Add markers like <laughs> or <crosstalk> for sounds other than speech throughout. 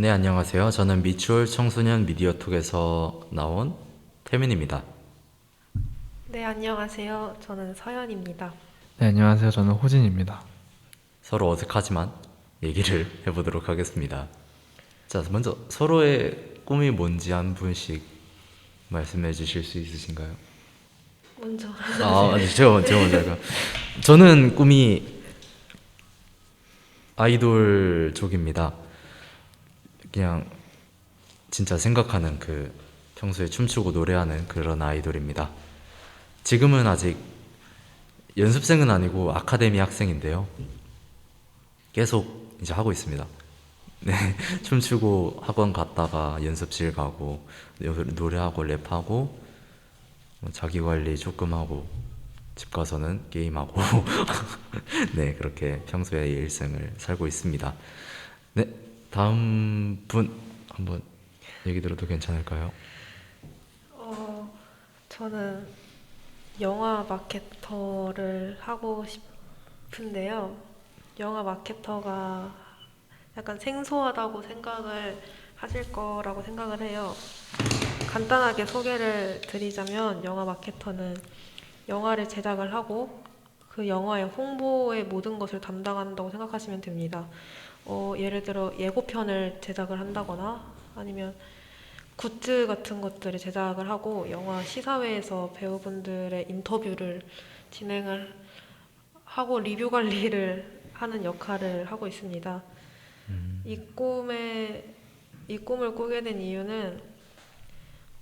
네, 안녕하세요. 저는 미추홀 청소년 미디어톡에서 나온 태민입니다. 네, 안녕하세요. 저는 서연입니다. 네, 안녕하세요. 저는 호진입니다. 서로 어색하지만 얘기를 <laughs> 해보도록 하겠습니다. 자, 먼저 서로의 꿈이 뭔지 한 분씩 말씀해 주실 수 있으신가요? 먼저 아, 아니, 제가, 먼저- 제가 먼저 할까요? 저는 꿈이 아이돌 쪽입니다. 그냥 진짜 생각하는 그 평소에 춤추고 노래하는 그런 아이돌입니다. 지금은 아직 연습생은 아니고 아카데미 학생인데요. 계속 이제 하고 있습니다. <laughs> 네, 춤추고 학원 갔다가 연습실 가고 노래하고 랩하고 뭐 자기 관리 조금 하고 집 가서는 게임하고 <laughs> 네 그렇게 평소의 일생을 살고 있습니다. 네 다음 분 한번 얘기 들어도 괜찮을까요? 어, 저는 영화 마케터를 하고 싶은데요. 영화 마케터가 약간 생소하다고 생각을 하실 거라고 생각을 해요. 간단하게 소개를 드리자면 영화 마케터는 영화를 제작을 하고 그 영화의 홍보의 모든 것을 담당한다고 생각하시면 됩니다. 어, 예를 들어 예고편을 제작을 한다거나 아니면 굿즈 같은 것들을 제작을 하고 영화 시사회에서 배우분들의 인터뷰를 진행을 하고 리뷰 관리를 하는 역할을 하고 있습니다. 이 꿈에 이 꿈을 꾸게 된 이유는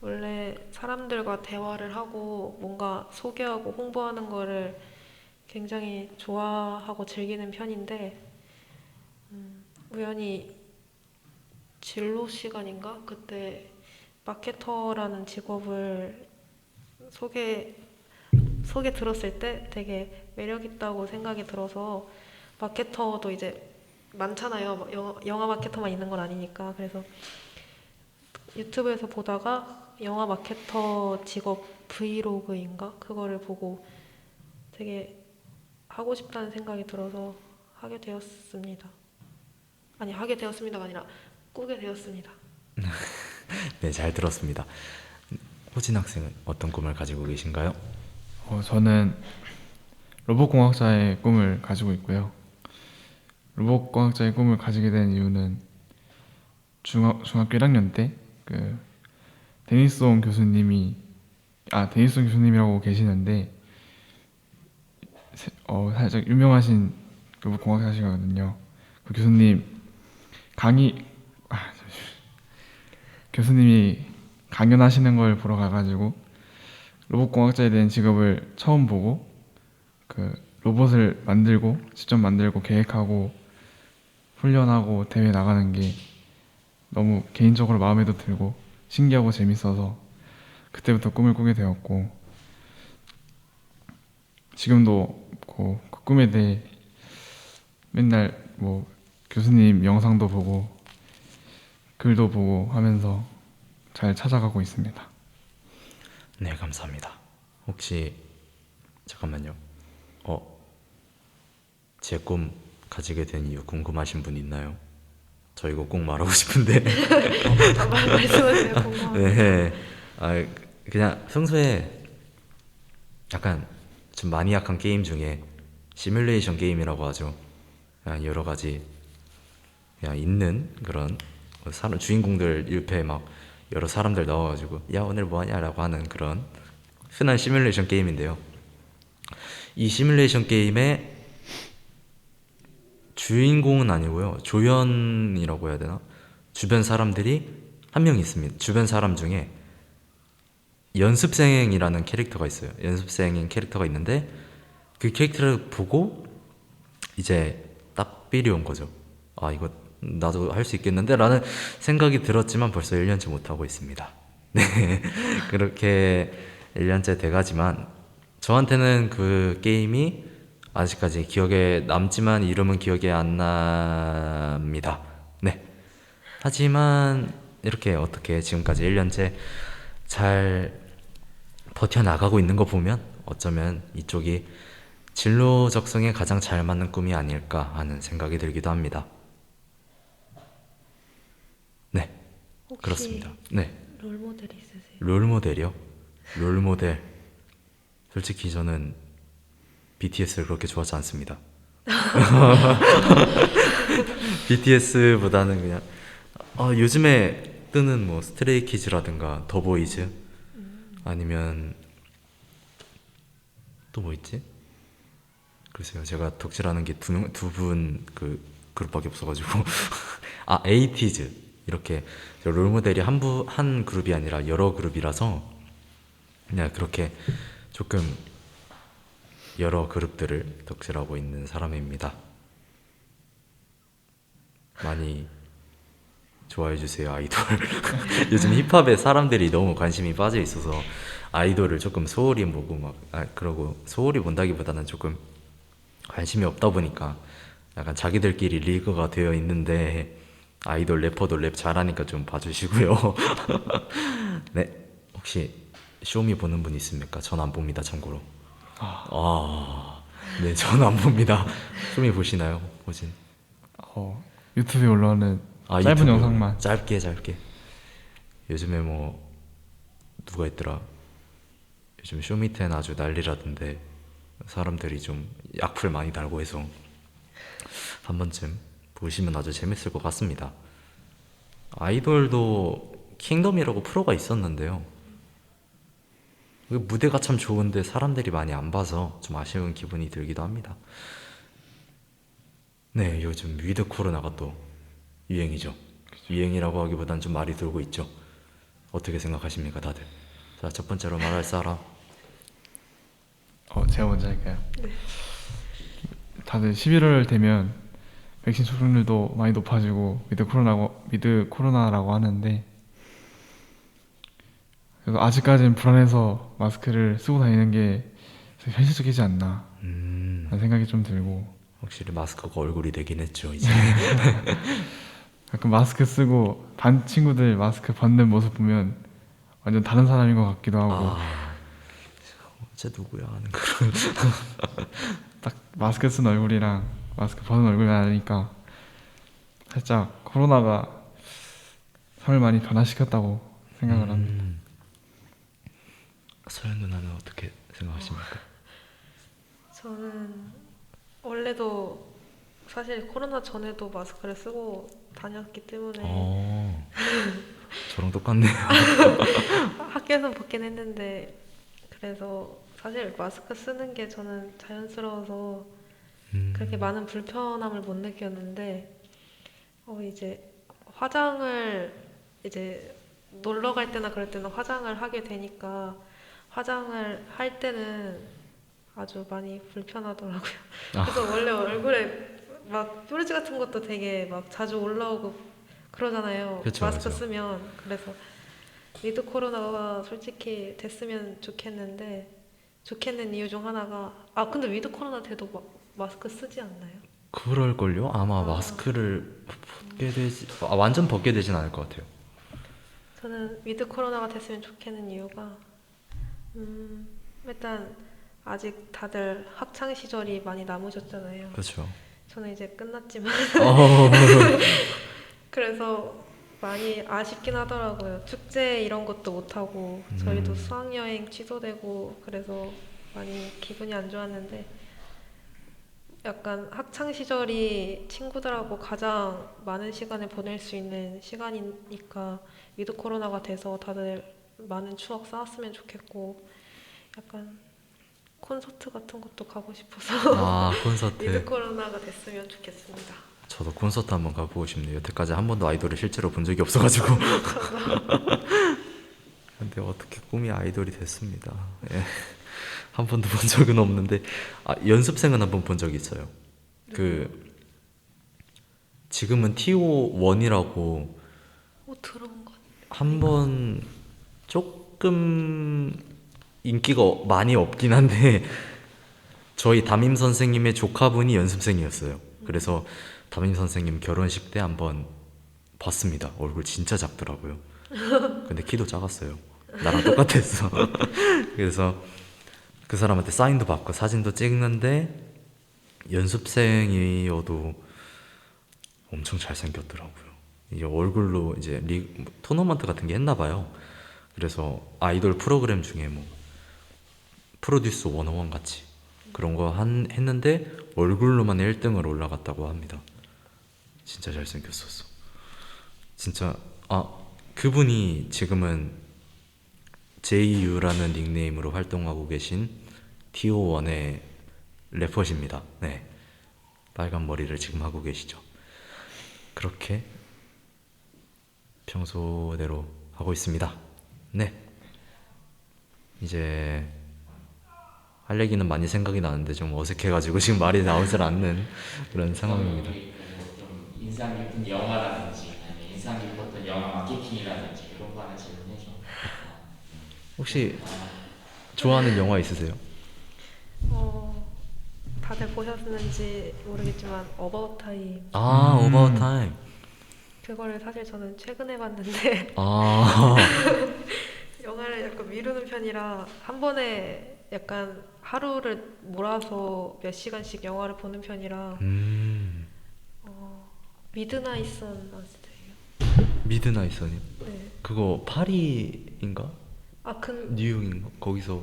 원래 사람들과 대화를 하고 뭔가 소개하고 홍보하는 거를 굉장히 좋아하고 즐기는 편인데 음, 우연히 진로 시간인가 그때 마케터라는 직업을 소개 소개 들었을 때 되게 매력 있다고 생각이 들어서 마케터도 이제 많잖아요. 영화, 영화 마케터만 있는 건 아니니까 그래서 유튜브에서 보다가 영화 마케터 직업 브이로그인가 그거를 보고 되게 하고 싶다는 생각이 들어서 하게 되었습니다. 아니 하게 되었습니다가 아니라 꾸게 되었습니다. <laughs> 네 잘 들었습니다. 호진 학생은 어떤 꿈을 가지고 계신가요? 어, 저는 로봇공학자의 꿈을 가지고 있고요. 로봇공학자의 꿈을 가지게 된 이유는 중학, 중학교 1학년 때그 데니스온 교수님이 아 데니스온 교수님이라고 계시는데 세- 어, 살짝 유명하신 로봇공학자시거든요. 그 교수님 강의 아. 교수님이 강연하시는 걸 보러 가가지고 로봇공학자에 대한 직업을 처음 보고 그 로봇을 만들고 직접 만들고 계획하고 훈련하고 대회 나가는 게 너무 개인적으로 마음에도 들고 신기하고 재밌어서 그때부터 꿈을 꾸게 되었고 지금도 그, 그 꿈에 대해 맨날 뭐 교수님 영상도 보고 글도 보고 하면서 잘 찾아가고 있습니다. 네 감사합니다. 혹시 잠깐만요. 어, 제 꿈 가지게 된 이유 궁금하신 분 있나요? 저 이거 꼭 말하고 싶은데. <laughs> 말- 말씀하세요. 네. 아, 그냥 평소에 약간 좀 마니악한 게임 중에 시뮬레이션 게임이라고 하죠. 그냥 여러 가지 있는 그런 사람 주인공들 일패 막 여러 사람들 넣어가지고 야 오늘 뭐하냐라고 하는 그런 흔한 시뮬레이션 게임인데요. 이 시뮬레이션 게임의 주인공은 아니고요. 조연이라고 해야 되나? 주변 사람들이 한 명 있습니다. 주변 사람 중에 연습생이라는 캐릭터가 있어요. 연습생인 캐릭터가 있는데 그 캐릭터를 보고 이제 딱 삘이 온 거죠. 아 이거 나도 할 수 있겠는데 라는 생각이 들었지만 벌써 1년째 못하고 있습니다. <laughs> 네 그렇게 1년째 돼가지만 저한테는 그 게임이 아직까지 기억에 남지만 이름은 기억에 안 납니다. 네. 하지만 이렇게 어떻게 지금까지 1년째 잘 버텨나가고 있는 거 보면 어쩌면 이쪽이 진로 적성에 가장 잘 맞는 꿈이 아닐까 하는 생각이 들기도 합니다. 혹시 그렇습니다. 네. 롤 모델 있으세요? 롤 모델이요? 롤 모델. 솔직히 저는 BTS를 그렇게 좋아하지 않습니다. <laughs> BTS보다는 그냥 어, 요즘에 뜨는 뭐 스트레이 키즈라든가 더 보이즈 아니면 또 뭐 있지? 글쎄요, 제가 덕질하는 게두분그 그룹밖에 없어가지고 <laughs> 아 에이티즈 이렇게 저 롤모델이 한 부 한 그룹이 아니라 여러 그룹이라서 그냥 그렇게 조금 여러 그룹들을 덕질하고 있는 사람입니다. 많이 좋아해 주세요 아이돌. <laughs> 요즘 힙합에 사람들이 너무 관심이 빠져 있어서 아이돌을 조금 소홀히 보고 막 아, 그러고 소홀히 본다기보다는 조금 관심이 없다 보니까 약간 자기들끼리 리그가 되어 있는데 아이돌 래퍼도 랩 잘하니까 좀 봐주시고요. <laughs> 네 혹시 쇼미 보는 분 있습니까? 전 안 봅니다 참고로. 아, 네, 전 안 봅니다. 쇼미 보시나요? 보진? 어, 유튜브에 올라오는 아, 짧은 유튜브. 영상만 짧게 짧게. 요즘에 뭐 누가 있더라? 요즘 쇼미텐 아주 난리라던데 사람들이 좀 약풀 많이 달고 해서 한 번쯤 보시면 아주 재밌을 것 같습니다. 아이돌도 킹덤이라고 프로가 있었는데요. 그 무대가 참 좋은데 사람들이 많이 안 봐서 좀 아쉬운 기분이 들기도 합니다. 네, 요즘 위드 코로나가 또 유행이죠. 유행이라고 하기보단 좀 말이 돌고 있죠. 어떻게 생각하십니까, 다들? 자, 첫 번째로 말할 사람. 어, 제가 먼저 할까요? 다들 11월 되면 백신 접종률도 많이 높아지고 미드 코로나고 미드 코로나라고 하는데 그래서 아직까지는 불안해서 마스크를 쓰고 다니는 게 현실적이지 않나 음, 라는 생각이 좀 들고 확실히 마스크가 얼굴이 되긴 했죠, 이제. <laughs> 가끔 마스크 쓰고 반 친구들 마스크 벗는 모습 보면 완전 다른 사람인 것 같기도 하고 아, 쟤 누구야 하는 그런. <laughs> 딱 마스크 쓴 얼굴이랑 마스크 벗은 얼굴이 나니까 살짝 코로나가 삶을 많이 변화시켰다고 생각을 합니다. 음. 서현 누나는 어떻게 생각하십니까? 저는 원래도 사실 코로나 전에도 마스크를 쓰고 다녔기 때문에 어, 저랑 똑같네요. <laughs> 학교에서 벗긴 했는데 그래서 사실 마스크 쓰는 게 저는 자연스러워서 음. 그렇게 많은 불편함을 못 느꼈는데 어 이제 화장을 이제 놀러 갈 때나 그럴 때는 화장을 하게 되니까 화장을 할 때는 아주 많이 불편하더라고요. 아. 그래서 원래 얼굴에 막 뾰루지 같은 것도 되게 막 자주 올라오고 그러잖아요. 그쵸, 마스크 그쵸. 쓰면 그래서 위드 코로나가 솔직히 됐으면 좋겠는데 좋겠는 이유 중 하나가 아 근데 위드 코로나 돼도 마, 마스크 쓰지 않나요? 그럴걸요? 아마 아. 마스크를 벗게 되지, 아, 완전 벗게 되진 않을 것 같아요. 저는 위드 코로나가 됐으면 좋겠는 이유가 음 일단 아직 다들 학창 시절이 많이 남으셨잖아요. 그렇죠. 저는 이제 끝났지만 어, <laughs> 그래서 많이 아쉽긴 하더라고요. 축제 이런 것도 못 하고 저희도 음. 수학 여행 취소되고 그래서 많이 기분이 안 좋았는데 약간 학창 시절이 친구들하고 가장 많은 시간을 보낼 수 있는 시간이니까 위드 코로나가 돼서 다들 많은 추억 쌓았으면 좋겠고 약간 콘서트 같은 것도 가고 싶어서 아, 위드 콘서트. <laughs> 코로나가 됐으면 좋겠습니다. 저도 콘서트 한번 가보고 싶네요. 여태까지 한 번도 아이돌을 실제로 본 적이 없어가지고. <laughs> 근데 어떻게 꿈이 아이돌이 됐습니다. 예. 한 번도 본 적은 없는데 아, 연습생은 한 번 본 적이 있어요. 그 지금은 TO1이라고 오 들어온 것한번 조금 인기가 많이 없긴 한데 저희 담임 선생님의 조카분이 연습생이었어요. 그래서 담임 선생님 결혼식 때 한번 봤습니다. 얼굴 진짜 작더라고요. 근데 키도 작았어요. 나랑 똑같았어. <laughs> 그래서 그 사람한테 사인도 받고 사진도 찍는데 연습생이어도 엄청 잘생겼더라고요. 이제 얼굴로 이제 리 토너먼트 같은 게 했나 봐요. 그래서 아이돌 프로그램 중에 뭐 프로듀스 101 같이 그런 거 한, 했는데 얼굴로만 1등을 올라갔다고 합니다. 진짜 잘생겼었어. 진짜 아 그분이 지금은 JU라는 닉네임으로 활동하고 계신 TO1의 래퍼십니다. 네. 빨간 머리를 지금 하고 계시죠. 그렇게 평소대로 하고 있습니다. 네. 이제 할 얘기는 많이 생각이 나는데 좀 어색해가지고 지금 말이 나오질 않는 그런 상황입니다. 인상 깊은 영화라든지 인상 깊었던 영화 마케팅이라든지 이런 거 하나 질문해줘. 혹시 좋아하는 영화 있으세요? 어, 다들 보셨는지 모르겠지만 어바웃 타임 아, 음. 오버타임 그거를 사실 저는 최근에 봤는데 아, <laughs> 영화를 약간 미루는 편이라 한 번에 약간 하루를 몰아서 몇 시간씩 영화를 보는 편이라 음, 어, 미드나잇 선 아시죠? 미드나잇 선이 네. 그거 파리인가? 아, 근, 뉴욕인가? 거기서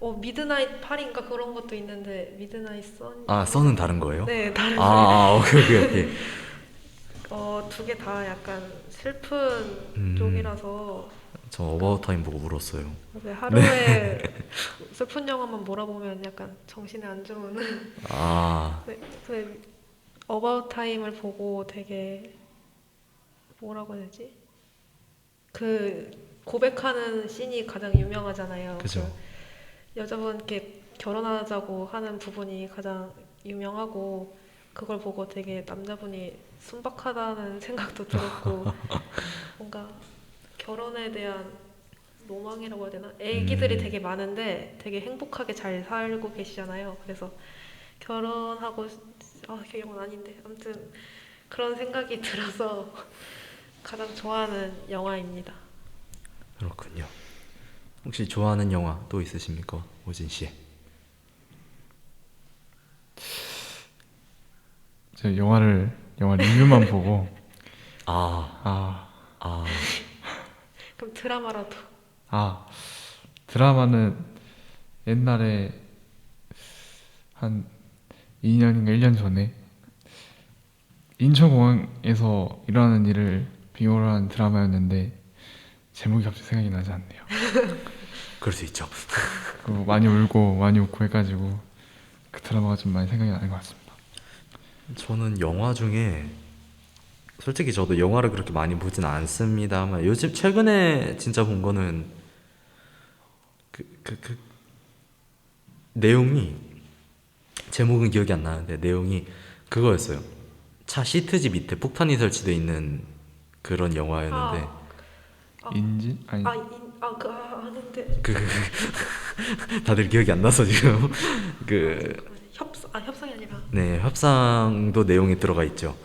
어, 미드나잇 파리인가 그런 것도 있는데 미드나잇 선? 아, 선은 다른 거예요? 네, 다른 아, 아, 오케이, 오케이, 오케이. <laughs> 어, 두 개 다 약간 슬픈 음. 쪽이라서 저 어바웃 타임 보고 울었어요. 이제 하루에 <laughs> 슬픈 영화만 몰아보면 약간 정신에 안 좋은 아, <laughs> 네, 그 어바웃 타임을 보고 되게 뭐라고 해야 되지? 그 고백하는 씬이 가장 유명하잖아요. 그죠. 그 여자분께 결혼하자고 하는 부분이 가장 유명하고 그걸 보고 되게 남자분이 순박하다는 생각도 들었고 <laughs> 뭔가 결혼에 대한 로망이라고 해야 되나? 애기들이 음. 되게 많은데 되게 행복하게 잘 살고 계시잖아요. 그래서 결혼하고 아 결혼 아닌데 아무튼 그런 생각이 <laughs> 들어서 가장 좋아하는 영화입니다. 그렇군요. 혹시 좋아하는 영화 또 있으십니까? 오진 씨. 제가 영화를 영화 리뷰만 <laughs> 보고 아, 아, 아, 그럼 드라마라도 아 드라마는 옛날에 한 2년인가 1년 전에 인천공항에서 일어나는 일을 비교를 한 드라마였는데 제목이 갑자기 생각이 나지 않네요. <laughs> 그럴 수 있죠. <laughs> 그 많이 울고 많이 웃고 해가지고 그 드라마가 좀 많이 생각이 나는 것 같습니다. 저는 영화 중에 솔직히 저도 영화를 그렇게 많이 보진 않습니다만 요즘 최근에 진짜 본 거는 그 그 그 내용이 제목은 기억이 안 나는데 내용이 그거였어요. 차 시트지 밑에 폭탄이 설치돼 있는 그런 영화였는데 아, 아. 인지 아니 아, 인, 아, 그, 아, 아는데 그, 그 <laughs> 다들 기억이 안 나서 지금 그 협상, 아 협상이 아니라 네, 협상도 내용이 들어가 있죠.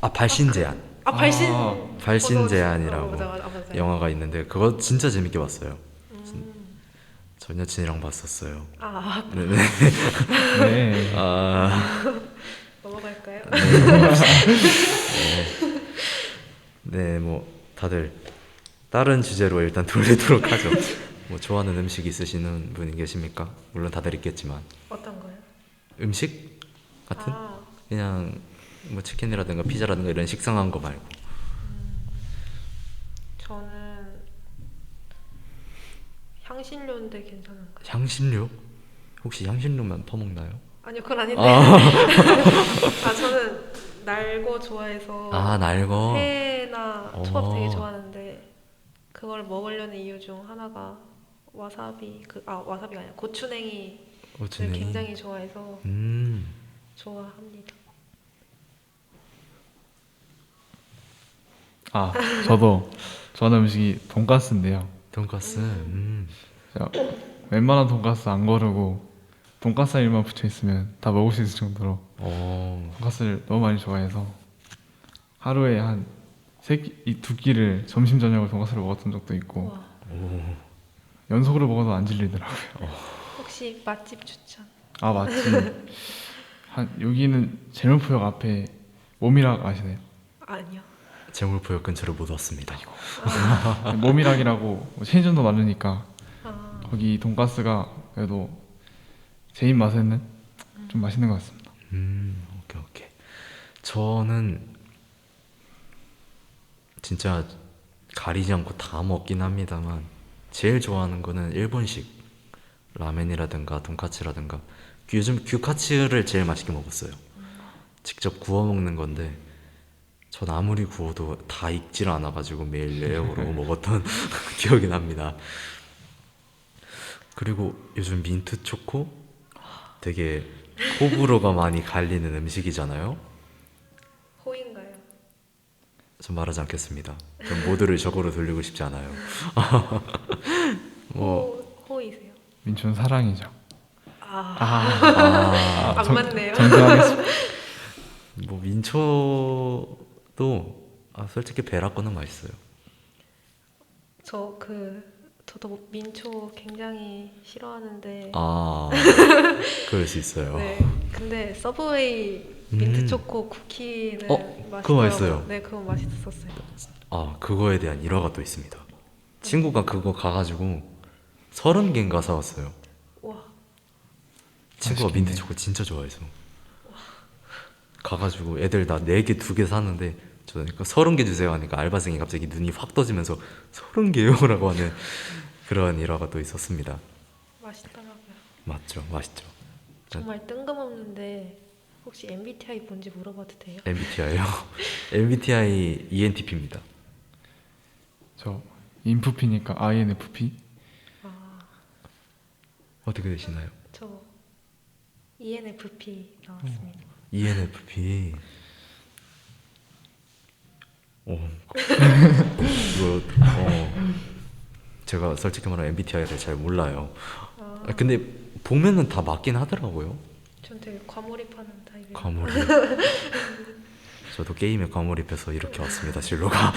아, 발신 제한. 아 발신 아, 발신 어, 제한이라고 어, 맞아, 맞아, 맞아. 영화가 있는데 그거 진짜 재밌게 봤어요. 음. 전 여친이랑 봤었어요. 아 네, 네. <laughs> 네. 아, <laughs> 넘어갈까요? 네, 뭐 다들 다른 주제로 일단 <laughs> 돌리도록 하죠. 뭐 좋아하는 음식 있으시는 분이 계십니까? 물론 다들 있겠지만 어떤 거요? 음식 같은 아 그냥 뭐 치킨이라든가 피자라든가 이런 식상한 거 말고 저는 향신료인데 괜찮은가요? 향신료? 혹시 향신료만 퍼먹나요? 아니요 그건 아닌데 아, <laughs> 아 저는 날고 좋아해서 아 날거. 회 나 초밥 되게 어. 좋아하는데 그걸 먹으려는 이유 중 하나가 와사비 그 아 와사비가 아니라 고추냉이를 어쩌네. 굉장히 좋아해서 음. 좋아합니다. 아 저도 좋아하는 음식이 돈가스인데요. 돈가스. 음. 제가 웬만한 돈가스 안 거르고 돈가스 일만 붙여 있으면 다 먹을 수 있을 정도로 어. 돈가스를 너무 많이 좋아해서 하루에 한 세끼두 끼를 점심 저녁을 돈가스를 먹었던 적도 있고 와. 연속으로 먹어도 안 질리더라고요. 혹시 맛집 추천? 아 맞지. 한 여기는 제물포역 앞에 모미락 아시나요? 아니요. 재물포역 근처를 못 왔습니다. 모미락이라고 뭐 체인점도 많으니까 아, 거기 돈가스가 그래도 제 입맛에는 좀 맛있는 것 같습니다. 음, 오케이 오케이. 저는 진짜 가리지 않고 다 먹긴 합니다만 제일 좋아하는 거는 일본식 라멘이라든가 돈까츠라든가 요즘 규카츠를 제일 맛있게 먹었어요. 직접 구워 먹는 건데 전 아무리 구워도 다 익질 않아가지고 매일 레어로 <laughs> 먹었던 <laughs> 기억이 납니다. 그리고 요즘 민트 초코 되게 호불호가 많이 갈리는 음식이잖아요. 전 말하지 않겠습니다. 전 모두를 적으로 돌리고 싶지 않아요. <laughs> 뭐 호, 호이세요? 민초는 사랑이죠. 아, 아, 안 맞네요. 정정하겠습니다. <laughs> 뭐 민초도 아, 솔직히 베라 거는 맛있어요. 저 그 저도 민초 굉장히 싫어하는데 아 <laughs> 그럴 수 있어요. 네. 근데 서브웨이 민트 음. 초코 쿠키는 어, 맛있더라고요. 그거 맛있어요. 네, 그거 맛있었어요. 아 그거에 대한 일화가 또 있습니다. 친구가 그거 가가지고 서른 개인가 사왔어요. 와, 친구가 맛있겠네. 민트 초코 진짜 좋아해서 가가지고 애들 다네개 두개 사는데 저 그러니까 서른 개 주세요 하니까 알바생이 갑자기 눈이 확 떠지면서 서른 개요라고 <laughs> 하는 그런 일화가 또 있었습니다. 맛있더라고요. 맞죠, 맛있죠. 정말 뜬금없는데 혹시 MBTI 뭔지 물어봐도 돼요? MBTI요. <laughs> MBTI ENTP입니다. 저 인프피니까 INFP. 아, 어떻게 되시나요? 저 E ENFP 나왔습니다. ENFP. 어, <laughs> 이거 어, 제가 솔직히 말하면 MBTI를 잘 몰라요. 아, 아, 근데 보면은 다 맞긴 하더라고요. 전 되게 과몰입하는 타입이에요. 과몰입. <laughs> 저도 게임에 과몰입해서 이렇게 왔습니다. 진로가.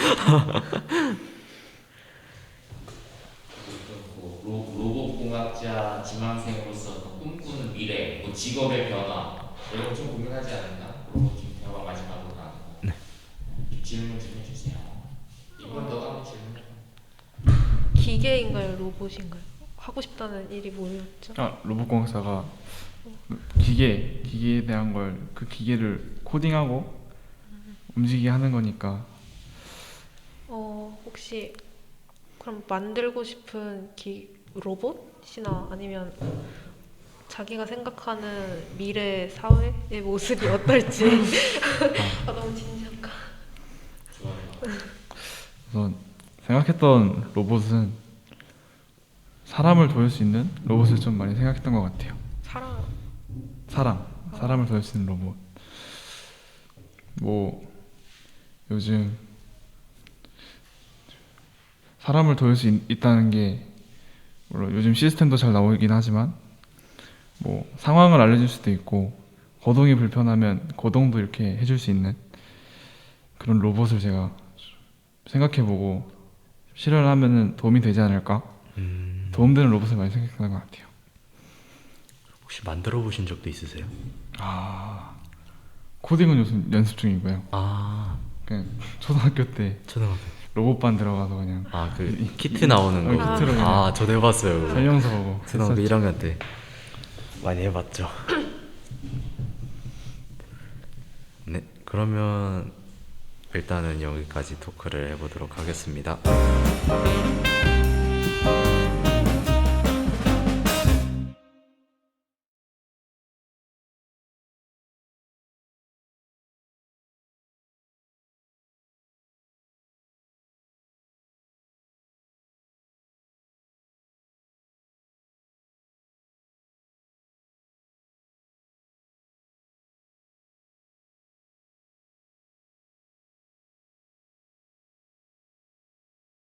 뭐 로, 로봇 공학자 지망생으로서 더 꿈꾸는 미래, 뭐 직업의 변화 이런 거좀 고민하지 않았나? 로봇 지금 대화 마지막으로 거. 네. 질문 좀 해주세요. 이번 너가 한번 질문해. 기계인가요, 로봇인가요? 하고 싶다는 일이 뭐였죠? 아 로봇공학사가 기계 기계에 대한 걸 그 기계를 코딩하고 움직이게 하는 거니까 어, 혹시 그럼 만들고 싶은 기 로봇이나 아니면 자기가 생각하는 미래 사회의 모습이 어떨지 <laughs> 아, 너무 진지한가? 그래서 생각했던 로봇은 사람을 도울 수 있는 로봇을 좀 많이 생각했던 것 같아요. 사람 사람 사람을 도울 수 있는 로봇. 뭐 요즘 사람을 도울 수 있, 다는게 물론 요즘 시스템도 잘 나오긴 하지만 뭐 상황을 알려줄 수도 있고 거동이 불편하면 거동도 이렇게 해줄 수 있는 그런 로봇을 제가 생각해보고 실현하면은 도움이 되지 않을까 음, 도움되는 로봇을 많이 생각하는 것 같아요. 혹시 만들어 보신 적도 있으세요? 아 코딩은 요즘 연습 중이고요. 아, 그냥 초등학교 때 초등학교. 로봇반 들어가서 그냥 아, 그 키트 나오는 어, 거. 키트로 그냥. 아, 저도 해봤어요. 그거. 설명서 보고 초등학교 했었죠. 1학년 때 많이 해봤죠. <coughs> 네, 그러면 일단은 여기까지 토크를 해보도록 하겠습니다.